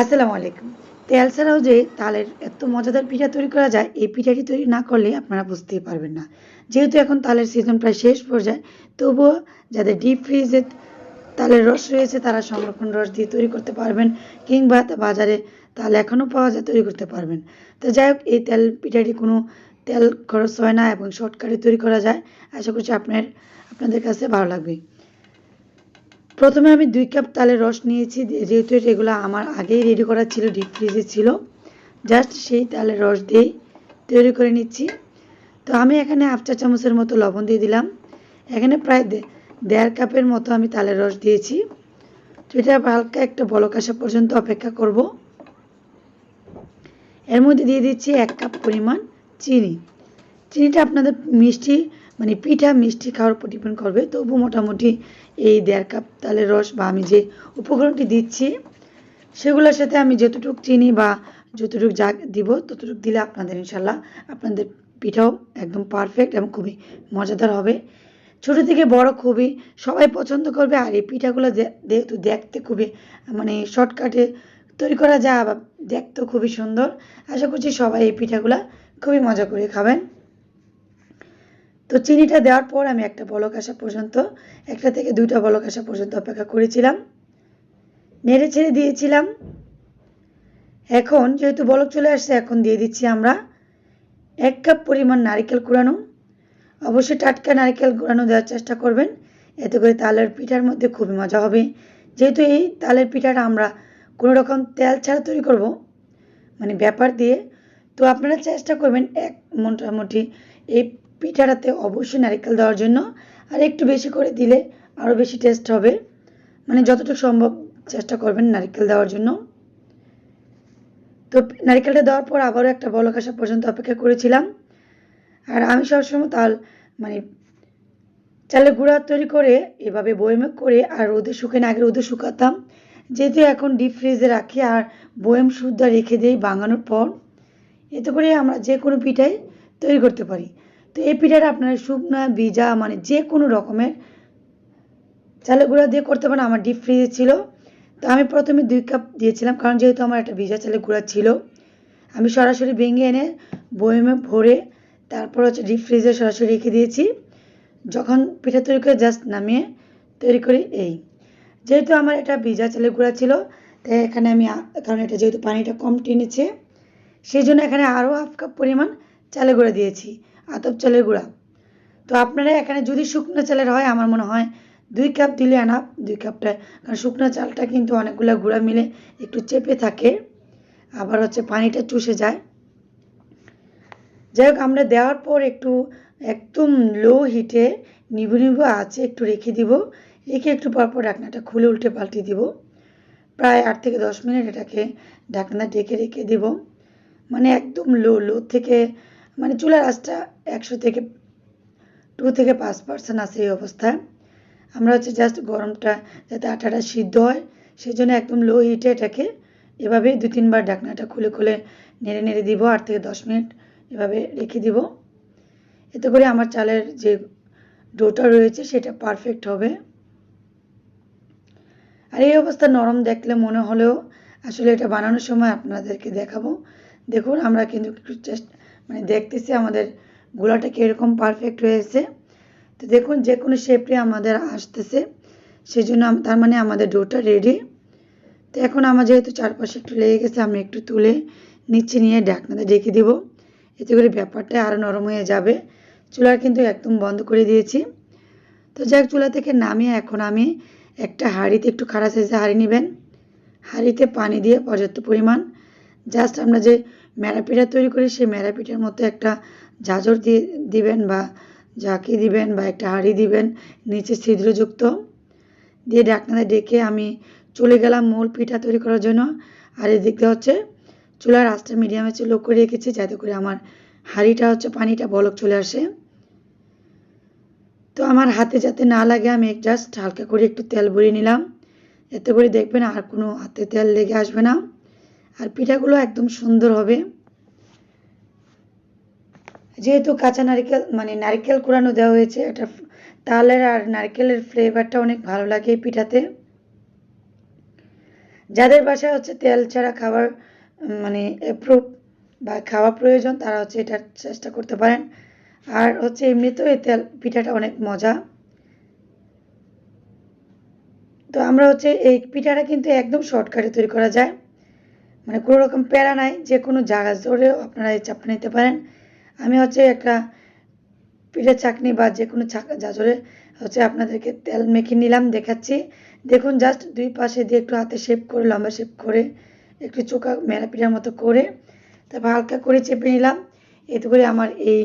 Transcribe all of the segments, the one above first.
আসসালামু আলাইকুম। তেল ছাড়াও যে তালের এত মজাদার পিঠা তৈরি করা যায়, এই পিঠাটি তৈরি না করলে আপনারা বুঝতেই পারবেন না। যেহেতু এখন তালের সিজন প্রায় শেষ পর্যায়ে, তবুও যাদের ডিপ ফ্রিজে তালের রস রয়েছে, তারা সংরক্ষণ রস দিয়ে তৈরি করতে পারবেন কিংবা বাজারে তাল এখনও পাওয়া যায়, তৈরি করতে পারবেন। তো যাই হোক, এই তেল পিঠাটি কোনো তেল খরচ হয় না এবং শর্টকাটে তৈরি করা যায়। আশা করছি আপনার, আপনাদের কাছে ভালো লাগবে। প্রথমে আমি দুই কাপ তালের রস নিয়েছি, যেহেতু এগুলো আমার আগেই রেডি করা ছিল ডিপ ফ্রিজে ছিল। জাস্ট সেই তালের রস দিয়েই তৈরি করে নিচ্ছি। তো আমি এখানে হাফ চা চামচের মতো লবণ দিয়ে দিলাম। এখানে প্রায় দেড় কাপের মতো আমি তালের রস দিয়েছি। তো এটা হালকা একটা বলক আসা পর্যন্ত অপেক্ষা করব। এর মধ্যে দিয়ে দিচ্ছি এক কাপ পরিমাণ চিনি। চিনিটা আপনাদের মিষ্টি মানে পিঠা মিষ্টি খাওয়ার উপর ডিপেন্ড করবে। তবু মোটামুটি এই দেড় কাপ তালের রস বা আমি যে উপকরণটি দিচ্ছি, সেগুলোর সাথে আমি যতটুকু চিনি বা যতটুকু যা দিব ততটুকু দিলে আপনাদের ইনশাল্লাহ আপনাদের পিঠাও একদম পারফেক্ট এবং খুবই মজাদার হবে। ছোট থেকে বড় খুবই সবাই পছন্দ করবে আর এই পিঠাগুলো যেহেতু দেখতে খুবই মানে শর্টকাটে তৈরি করা যায় আবার দেখতেও খুবই সুন্দর, আশা করছি সবাই এই পিঠাগুলা খুবই মজা করে খাবেন। তো চিনিটা দেওয়ার পর আমি একটা বলক আসা পর্যন্ত, একটা থেকে দুইটা বলক আসা পর্যন্ত অপেক্ষা করেছিলাম। নেড়ে ছেড়ে দিয়েছিলাম। এখন যেহেতু বলক চলে আসছে, এখন দিয়ে দিচ্ছি আমরা এক কাপ পরিমাণ নারিকেল কুড়ানো। অবশ্যই টাটকা নারকেল কুড়ানো দেওয়ার চেষ্টা করবেন। এতে করে তালের পিঠার মধ্যে খুবই মজা হবে। যেহেতু এই তালের পিঠাটা আমরা কোনো রকম তেল ছাড়া তৈরি করব মানে ব্যাপার দিয়ে, তো আপনারা চেষ্টা করবেন এক মোটামুটি এই পিঠাটাতে অবশ্যই নারকেল দেওয়ার জন্য, আর একটু বেশি করে দিলে আরও বেশি টেস্ট হবে। মানে যতটুকু সম্ভব চেষ্টা করবেন নারকেল দেওয়ার জন্য। তো নারকেলটা দেওয়ার পর আবারও একটা বলক আসা পর্যন্ত অপেক্ষা করেছিলাম। আর আমি সবসময় তাল মানে চালের গুঁড়া তৈরি করে এভাবে বয়েমে করে আর রোদে শুকানো আগে রোদে শুকাতাম। যেহেতু এখন ডিপ ফ্রিজে রাখি আর বয়েম শুদ্ধ রেখে দিই বাঙানোর পর, এতে করে আমরা যে কোনো পিঠাই তৈরি করতে পারি। তো এই পিঠাটা আপনারা শুকনো, ভিজা মানে যে কোনো রকমের চালের গুঁড়া দিয়ে করতে পারেন। আমার ডিপ ফ্রিজে ছিল। তো আমি প্রথমে দুই কাপ দিয়েছিলাম, কারণ যেহেতু আমার একটা ভিজা চালের গুঁড়া ছিল। আমি সরাসরি ভেঙে এনে বয়েমে ভরে তারপর হচ্ছে ডিপ ফ্রিজে সরাসরি রেখে দিয়েছি। যখন পিঠা তৈরি করে জাস্ট নামিয়ে তৈরি করি এই। যেহেতু আমার এটা ভিজা চালের গুঁড়া ছিল, তাই এখানে আমি কারণ এটা যেহেতু পানিটা কম টেনেছে, সেই জন্য এখানে আরও হাফ কাপ পরিমাণ চালের গুঁড়া দিয়েছি, আতপ চালের গুঁড়া। তো আপনারা এখানে যদি শুকনো চালের হয়, আমার মনে হয় দুই কাপ দিলে আনাপ দুই কাপটা কারণ শুকনো চালটা কিন্তু অনেকগুলো গুঁড়া মিলে একটু চেপে থাকে, আবার হচ্ছে পানিটা চুষে যায়। যাই হোক, আমরা দেওয়ার পর একটু একদম লো হিটে নিবু নিবু আছে একটু রেখে দিব, রেখে একটু পরপর ঢাকনাটা খুলে উল্টে পাল্টে দিব। প্রায় আট থেকে দশ মিনিট এটাকে ঢাকনা ঢেকে রেখে দিব। মানে একদম লো লো থেকে মানে চুলার আঁচটা একশো থেকে টু থেকে পাঁচ পার্সেন্ট আছে এই অবস্থায় আমরা হচ্ছে জাস্ট গরমটা যাতে আটাটা সিদ্ধ হয় সেই জন্য একদম লো হিটে এটাকে এভাবে দু তিনবার ঢাকনাটা খুলে খুলে নেড়ে নেড়ে দিব, আট থেকে দশ মিনিট এভাবে রেখে দিব। এতে করে আমার চালের যে ডোটা রয়েছে সেটা পারফেক্ট হবে। আর এই অবস্থা নরম দেখলে মনে হলেও আসলে এটা বানানোর সময় আপনাদেরকে দেখাবো। দেখুন, আমরা কিন্তু একটু চেষ্টা মানে দেখতেছি আমাদের গোলাটা কীরকম পারফেক্ট হয়েছে। তো দেখুন যে কোনো শেপে আমাদের আসতেছে সেই জন্য তার মানে আমাদের ডোটা রেডি তো এখন আমার যেহেতু চারপাশে একটু লেগে গেছে, আমি একটু তুলে নিচে নিয়ে ঢাকনাতে ঢেকে দিব। এতে করে ব্যাপারটা আরও নরম হয়ে যাবে। চুলার কিন্তু একদম বন্ধ করে দিয়েছি। তো যাক, চুলা থেকে নামিয়ে এখন আমি একটা হাঁড়িতে একটু খাড়া সাইজে হাঁড়ি নেবেন। হাঁড়িতে পানি দিয়ে পর্যাপ্ত পরিমাণ। জাস্ট আমরা যে ম্যারাপিঠা তৈরি করি সেই ম্যারাপিঠার মতো একটা জাজর দিয়ে দিবেন বা ঝাঁকি দিবেন বা একটা হাঁড়ি দিবেন, নিচে ছিদ্রযুক্ত। দিয়ে ঢাকনাতে ডেকে আমি চলে গেলাম মূল পিঠা তৈরি করার জন্য। আর এদিকটা হচ্ছে চুলার আঁচটা মিডিয়ামে লো করে রেখেছি যাতে করে আমার হাঁড়িটা হচ্ছে পানিটা বলক চলে আসে। তো আমার হাতে যাতে না লাগে আমি জাস্ট হালকা করে একটু তেল ভরিয়ে নিলাম। এতে করে দেখবেন আর কোনো হাতে তেল লেগে আসবে না। আর পিঠাগুলো একদম সুন্দর হবে। যেহেতু কাঁচা নারকেল মানে নারকেল কুড়ানো দেওয়া হয়েছে, এটা তালের আর নারকেলের ফ্লেভারটা অনেক ভালো লাগে এই পিঠাতে। যাদের বাসায় হচ্ছে তেল ছাড়া খাবার মানে অ্যাপ্রুভ বা খাওয়া প্রয়োজন, তারা হচ্ছে এটা চেষ্টা করতে পারেন। আর হচ্ছে এমনিতেও এই তেল পিঠাটা অনেক মজা। তো আমরা হচ্ছে এই পিঠাটা কিন্তু একদম শর্টকাটে তৈরি করা যায়। মানে কোনো রকম প্যারা নাই, যে কোনো জায়গা ধরেও আপনারা এই চাপটা নিতে পারেন। আমি হচ্ছে একটা পিঠের চাকনি বা যে কোনো জাজরে হচ্ছে আপনাদেরকে তেল মেখে নিলাম, দেখাচ্ছি। দেখুন জাস্ট দুই পাশে দিয়ে একটু হাতে শেপ করে, লম্বা শেপ করে, একটু চোখা মেলা পিঠার মতো করে, তারপর হালকা করে চেপে নিলাম। এতে করে আমার এই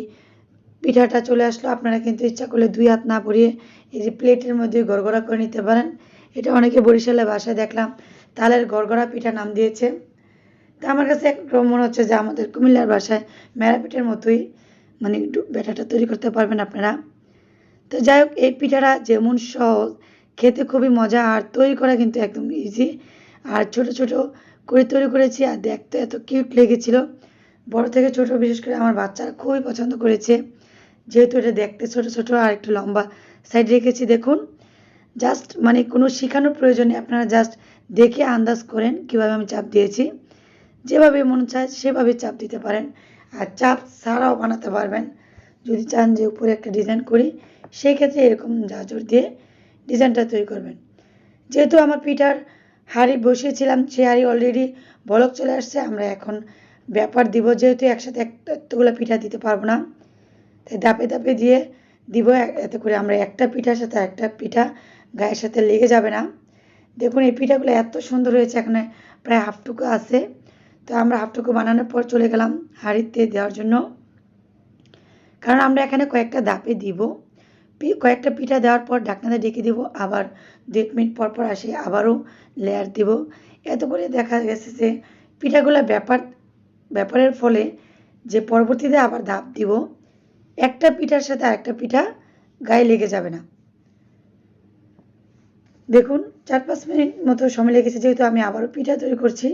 পিঠাটা চলে আসলো। আপনারা কিন্তু ইচ্ছা করলে দুই হাত না ভরিয়ে এই যে প্লেটের মধ্যে গড়গড়া করে নিতে পারেন। এটা অনেকে বরিশালে বাসায় দেখলাম, তালের গড়গড়া পিঠা নাম দিয়েছে। তা আমার কাছে একরকম মনে হচ্ছে যে আমাদের কুমিল্লার বাসায় মেরা পিঠার মতোই মানে ব্যাটাটা তৈরি করতে পারবেন আপনারা। তো যাই হোক, এই পিঠাটা যেমন সহজ, খেতে খুবই মজা, আর তৈরি করা কিন্তু একদম ইজি আর ছোট ছোট করে তৈরি করেছি, আর দেখতে এত কিউট লেগেছিল। বড় থেকে ছোট, বিশেষ করে আমার বাচ্চারা খুবই পছন্দ করেছে। যেহেতু এটা দেখতে ছোট ছোট আর একটু লম্বা সাইড রেখেছি, দেখুন। জাস্ট মানে কোনো শেখানোর প্রয়োজনে আপনারা জাস্ট দেখে আন্দাজ করেন কীভাবে আমি চাপ দিয়েছি। যেভাবে মন চায় সেভাবে চাপ দিতে পারেন। আর চাপ ছাড়াও বানাতে পারবেন। যদি চান যে উপরে একটা ডিজাইন করি সেই ক্ষেত্রে এরকম জাজর দিয়ে ডিজাইনটা তৈরি করবেন। যেহেতু আমার পিঠার হাঁড়ি বসিয়েছিলাম সেই হাঁড়ি অলরেডি বলক চলে আসছে, আমরা এখন ব্যাপার দিব। যেহেতু একসাথে একটা এতগুলো পিঠা দিতে পারব না, তাই দাপে দাপে দিয়ে দিব। এতে করে আমরা একটা পিঠার সাথে একটা পিঠা গায়ের সাথে লেগে যাবে না। দেখুন, এই পিঠাগুলো এত সুন্দর হয়েছে, এখানে প্রায় হাফটুকু আছে। তো আমরা হাফটুকু বানানোর পর চলে গেলাম হাঁড়িতে দেওয়ার জন্য। কারণ আমরা এখানে কয়েকটা দাপে দিব। কয়েকটা পিঠা দেওয়ার পর ঢাকনাতে ডেকে দিব, আবার দু এক মিনিট পর পর আসে আবারও লেয়ার দিব। এত করে দেখা গেছে যে পিঠাগুলো ব্যাপার, ব্যাপারের ফলে যে পরবর্তীতে আবার ধাপ দিব, একটা পিঠার সাথে আরেকটা পিঠা গায়ে লেগে যাবে না। দেখুন, চার পাঁচ মিনিট মতো সময় লেগেছে যেহেতু আমি আবারও পিঠা তৈরি করছি।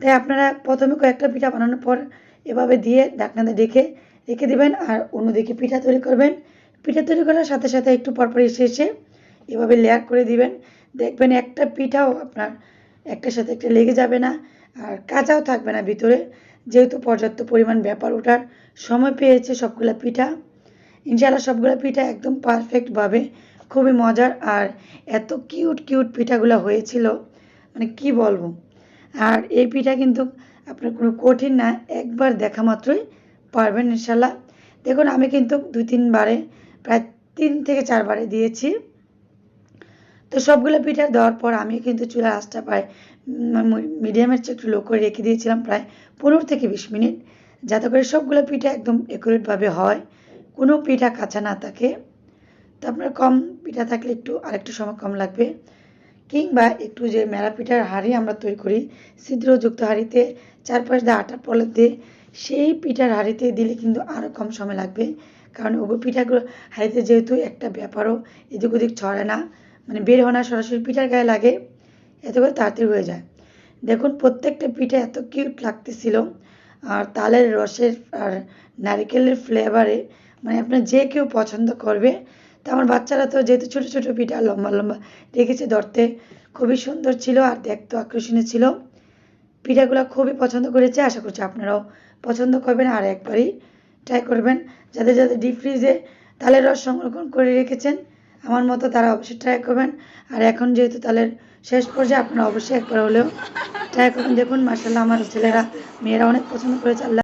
তাই আপনারা প্রথমে কয়েকটা পিঠা বানানোর পর এভাবে দিয়ে ঢাকনাতে রেখে রেখে দেবেন আর অন্যদিকে পিঠা তৈরি করবেন। পিঠা তৈরি করার সাথে সাথে একটু পরপর এসে এসে এভাবে লেয়ার করে দিবেন। দেখবেন একটা পিঠাও আপনার একটার সাথে একটা লেগে যাবে না আর কাঁচাও থাকবে না ভিতরে। যেহেতু পর্যাপ্ত পরিমাণ ব্যাপার ওঠার সময় পেয়েছে সবগুলা পিঠা। ইনশাআল্লাহ সবগুলো পিঠা একদম পারফেক্টভাবে খুবই মজার আর এত কিউট কিউট পিঠাগুলো হয়েছিল। মানে কি বলব? আর এই পিঠা কিন্তু আপনার কোনো কঠিন না, একবার দেখা মাত্রই পারবেন ইনশাল্লাহ। দেখুন, আমি কিন্তু দুই তিনবারে প্রায় তিন থেকে চারবারে দিয়েছি। তো সবগুলো পিঠা দেওয়ার পর আমি কিন্তু চুলার আঁচটা প্রায় মিডিয়ামের চেয়ে একটু লো করে রেখে দিয়েছিলাম, প্রায় পনেরো থেকে বিশ মিনিট। যাতে করে সবগুলো পিঠা একদম একুরেটভাবে হয়। কোনো পিঠা কাঁচা না থাকে। তো আপনার কম পিঠা থাকলে একটু আরেকটু সময় কম লাগবে। কিংবা একটু যে মেলা পিঠার হাঁড়ি আমরা তৈরি করি, ছিদ্রযুক্ত হাঁড়িতে, চারপাশ দিয়ে আটা পলের দিয়ে, সেই পিঠার হাঁড়িতে দিলে কিন্তু আরও কম সময় লাগবে। কারণ ওগুলো পিঠাগুলো হাঁড়িতে যেহেতু একটা ব্যাপারও এদিক ওদিক ছড়ে না মানে বের না, সরাসরি পিঠার গায়ে লাগে, এত করে তাড়াতাড়ি হয়ে যায়। দেখুন, প্রত্যেকটা পিঠা এত কিউট লাগতেছিল, আর তালের রসের আর নারিকেলের ফ্লেভারে মানে আপনার যে কেউ পছন্দ করবে তো আমার বাচ্চারা তো যেহেতু ছোটো ছোটো পিঠা, লম্বা লম্বা রেখেছে ধরতে, খুবই সুন্দর ছিল আর দেখতে আকর্ষণীয় ছিল। পিঠাগুলো খুবই পছন্দ করেছে, আশা করছি আপনারাও পছন্দ করবেন আর একবারই ট্রাই করবেন। যাদের যাদের ডিপ ফ্রিজে তালের রস সংরক্ষণ করে রেখেছেন, আমার মতো তারা অবশ্যই ট্রাই করবেন। আর এখন যেহেতু তালের শেষ পর্যায়ে, আপনারা অবশ্যই একবার হলেও ট্রাই করবেন। দেখুন মার্শাল্লাহ আমার ছেলেরা, মেয়েরা অনেক পছন্দ করেছে, আল্লাহ